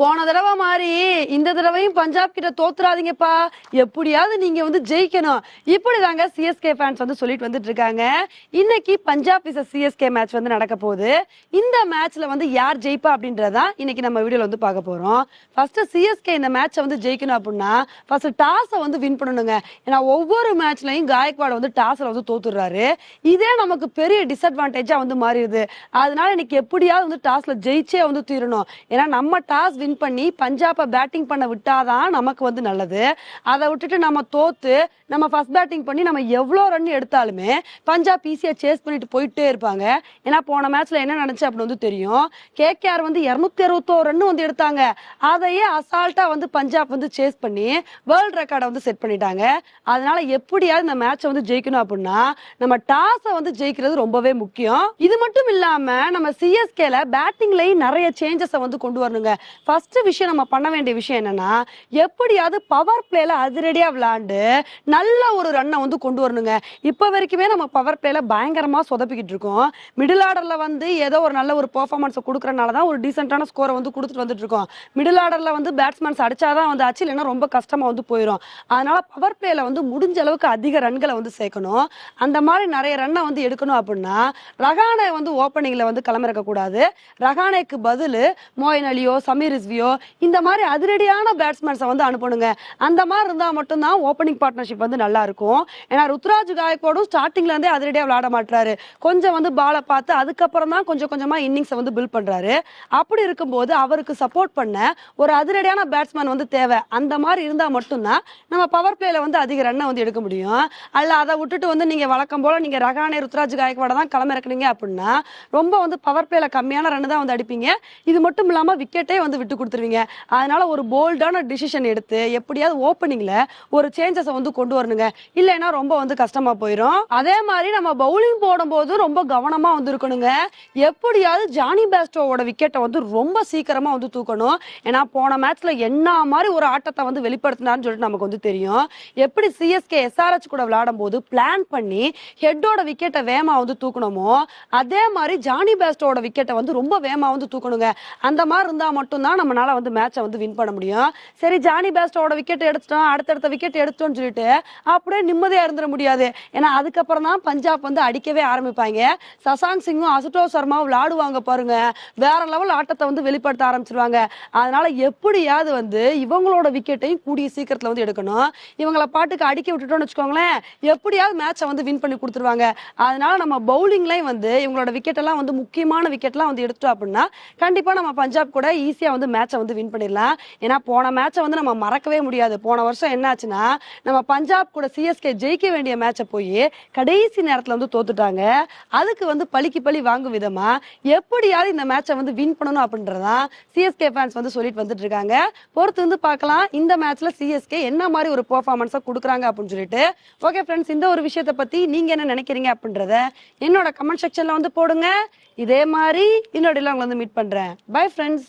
போன தடவை மாதிரி இந்த தடவையும் பஞ்சாப் கிட்ட தோத்துறாதீங்கப்பா. எப்படியாவது நீங்க வந்து ஜெயிக்கணும். இப்படி தாங்க சிஎஸ்கே ஃபேன்ஸ் வந்து சொல்லிட்டு வந்துட்டு இருக்காங்க இன்னைக்கு பஞ்சாப் விச சிஎஸ்கே மேட்ச் வந்து நடக்க போகுது. இந்த மேட்ச்ல வந்து யார் ஜெயிப்பா அப்படின்றதான் இன்னைக்கு நம்ம வீடியோல வந்து பார்க்க போறோம். ஃபர்ஸ்ட் சிஎஸ்கே இந்த மேட்சை வந்து ஜெயிக்கணும் அப்படின்னா ஃபர்ஸ்ட் டாஸை வந்து வின் பண்ணணுங்க. ஏன்னா ஒவ்வொரு மேட்ச்லயும் காயக்வாட் வந்து டாஸ்ல வந்து தோத்துடுறாரு. இதே நமக்கு பெரிய டிஸ்அட்வான்டேஜா வந்து மாறிடுது. அதனால இன்னைக்கு எப்படியாவது வந்து டாஸ்ல ஜெயிச்சே வந்து தீரணும். ஏன்னா நம்ம டாஸ் வின் பண்ணி பஞ்சாபை பேட்டிங் பண்ண விட்டாதான் நமக்கு வந்து நல்லது. அதை விட்டுட்டு நம்ம தோத்து நம்ம ஃபர்ஸ்ட் பேட்டிங் பண்ணி நம்ம எவ்வளோ ரன் எடுத்தாலுமே பஞ்சாப் ஈஸியாக சேஸ் பண்ணிட்டு போயிட்டே இருப்பாங்க. ஏன்னா போன மேட்ச்ல என்ன நடந்துச்சு அப்படின்னு வந்து தெரியும். கேகேஆர் வந்து இரநூத்தி அறுபத்தோரு ரன் வந்து எடுத்தாங்க. அதையே அசால்ட்டா வந்து பஞ்சாப் வந்து சேஸ் பண்ணி வேர்ல்ட் ரெக்கார்டை வந்து செட் பண்ணிட்டாங்க. அதனால எப்படியாவது இந்த மேட்சை வந்து ஜெயிக்கணும் அப்படின்னா நம்ம டாஸை வந்து ஜெயிக்கிறது ரொம்பவே முக்கியம். இது மட்டும் இல்லாம நம்ம சிஎஸ்கேல பேட்டிங்லயும் நிறைய சேஞ்சஸை வந்து கொண்டு வரணுங்க. ஃபர்ஸ்ட் விஷயம் நம்ம பண்ண வேண்டிய விஷயம் என்னன்னா எப்படியாவது பவர் பிளேல அதிரடியா விளையாண்டு நல்ல ஒரு ரன்னை வந்து கொண்டு வரணுங்க. இப்போ வரைக்குமே நம்ம பவர் பிளேல பயங்கரமா சொதப்பிக்கிட்டு இருக்கோம். மிடில் ஆர்டர்ல வந்து ஏதோ ஒரு நல்ல ஒரு பெர்ஃபார்மன்ஸை கொடுக்கறனால தான் ஒரு டீசென்டான ஸ்கோரை வந்து கொடுத்துட்டு வந்துட்டு இருக்கோம். மிடில் ஆர்டர்ல வந்து பேட்ஸ்மேன்ஸ் அடிச்சாதான் வந்து ஆச்சு இல்லைன்னா ரொம்ப கஷ்டமா வந்து போயிடும் அதனால பவர் பிளேல வந்து முடிஞ்ச அளவுக்கு அதிக ரன்களை வந்து சேர்க்கணும். அந்த மாதிரி நிறைய ரன்னை வந்து எடுக்கணும் அப்படின்னா ரகானே வந்து ஓப்பனிங்ல வந்து களமிறக்க கூடாது ரகானேக்கு பதில் மோயின் அலியோ சமீர் ரிஸ்வியோ இந்த மாதிரி அதிரடியான பேட்ஸ்மேன்ஸை வந்து அனுப்பணுங்க. அந்த மாதிரி இருந்தால் மட்டும்தான் ஓப்பனிங் பார்ட்னர்ஷிப் வந்து நல்லா இருக்கும். ஏன்னா ருத்ராஜ் காயக்கோடும் ஸ்டார்டிங்ல இருந்தே அதிரடியா விளையாட மாட்டுறாரு கொஞ்சம் வந்து பாலை பார்த்து அதுக்கப்புறம் தான் கொஞ்சம் கொஞ்சமா இன்னிங்ஸை வந்து பில்ட் பண்றாரு. அப்படி இருக்கும்போது அவருக்கு சப்போர்ட் பண்ண ஒரு அதிரடியான பேட்ஸ்மேன் வந்து தேவை. அந்த மாதிரி இருந்தால் மட்டும்தான் நம்ம பவர் பிளேல வந்து அதிக ரன்னை வந்து எடுக்க முடியும். அல்ல அதை விட்டுட்டு வந்து நீங்க வழக்கம் போல நீங்க ரகானே ருத்ராஜ் காயக்கோட தான் களமிறக்குனீங்க அப்படின்னா ரொம்ப வந்து பவர் பிளேல கம்மியான ரன் தான் வந்து அடிப்பீங்க. இது மட்டும் இல்லாமல் விக்கெட்டே வந்து விட்டு கொடுத்துருவீங்க. அதனால ஒரு போல்டான டிசிஷன் எடுத்து எப்படியாவது ஓப்பனிங்ல ஒரு சேஞ்சஸை வந்து கொண்டு வரணுங்க. இல்லைன்னா ரொம்ப வந்து கஷ்டமா போயிடும் அதே மாதிரி நம்ம பவுலிங் போடும்போது ரொம்ப கவனமா வந்து இருக்கணுங்க. எப்படியாவது ஜானி பேஸ்டோவோட விக்கெட்டை வந்து ரொம்ப சீக்கிரமா வந்து தூக்கணும். ஏன்னா போன மேட்ச்ல என்ன மாதிரி ஒரு ஆட்டத்தை வந்து வெளிப்படுத்தினான்னு சொல்லிட்டு நமக்கு வந்து தெரியும். எப்படி சிஎஸ்கே எஸ்ஆர்ஹெச் கூட விளையாடும் போது பிளான் பண்ணி ஹெட்டோட விக்கெட்டை வேமா வந்து தூக்கணுமோ அதே மாதிரி ஜானி பேஸ்டோட விக்கெட்டை வந்து ரொம்ப வேமா வந்து தூக்கணுங்க. அந்த மாதிரி இருந்தா மட்டும்தான் நம்மளால வந்து மேட்சை வந்து வின் பண்ண முடியும். சரி ஜானி பேஸ்டோட விக்கெட் எடுத்துட்டோம் அடுத்தடுத்த விக்கெட் எடுத்தோம்னு சொல்லிட்டு அப்படியே நிம்மதியா இருந்துட முடியாது. ஏன்னா அதுக்கப்புறம் தான் பஞ்சாப் வந்து அடிக்கவே ஆரம்பிப்பாங்க. சசாங் சிங்கும் அசுட்டோஷ் சர்மாவும் விளையாடுவாங்க பாருங்க. வேற லெவல் ஆட்டத்தை வந்து வெளிப்படுத்த ஆரம்பிச்சிருவாங்க. அதனால எப்படியாவது வந்து இவங்களோட விக்கெட்டையும் கூடிய சீக்கிரத்துல வந்து எடுக்கணும். இவங்களை பாட்டுக்கு அடிக்க விட்டுட்டோம்னு வச்சுக்கோங்களேன் எப்படியாவது மேட்சை வந்து வின் பண்ணி கொடுத்துருவாங்க. அதனால நம்ம பவுலிங்லயும் வந்து இவங்களோட விக்கெட் எல்லாம் வந்து முக்கியமான விக்கெட்லாம் வந்து எடுத்துட்டோம் அப்படின்னா கண்டிப்பா நம்ம பஞ்சாப் கூட ஈஸியா வந்து மேட்சை வந்து வின் பண்ணிடலாம். ஏன்னா போன மேட்சை வந்து நம்ம மறக்கவே முடியாது. போன வருஷம் என்னாச்சுன்னா நம்ம பஞ்சாப் கூட சிஎஸ்கே ஜெயிக்க வேண்டிய மேட்சை போய் கடைசி நேரத்தில் வந்து தோத்துட்டாங்க. அதுக்கு வந்து பழிக்கு பழி வாங்கும் விதமா எப்படியாவது இந்த மேட்சை வந்து வின் பண்ணணும் அப்படின்றதான் சிஎஸ்கே ஃபேன்ஸ் வந்து சொல்லிட்டு வந்துட்டு இருக்காங்க. பொறுத்து வந்து பார்க்கலாம். இந்த மேட்ச்ல சிஎஸ்கே என்ன மாதிரி ஒரு பெர்ஃபார்மன்ஸை கொடுக்குறாங்க அப்படின்னு சொல்லிட்டு. ஓகே ஃப்ரெண்ட்ஸ் இந்த ஒரு விஷயத்தை பத்தி நீங்க என்ன நினைக்கிறீங்க அப்படின்றத என்னோட கமெண்ட் செக்ஷன்ல வந்து போடுங்க. இதே மாதிரி இன்னொரு உங்களை வந்து மீட் பண்றேன். Bye friends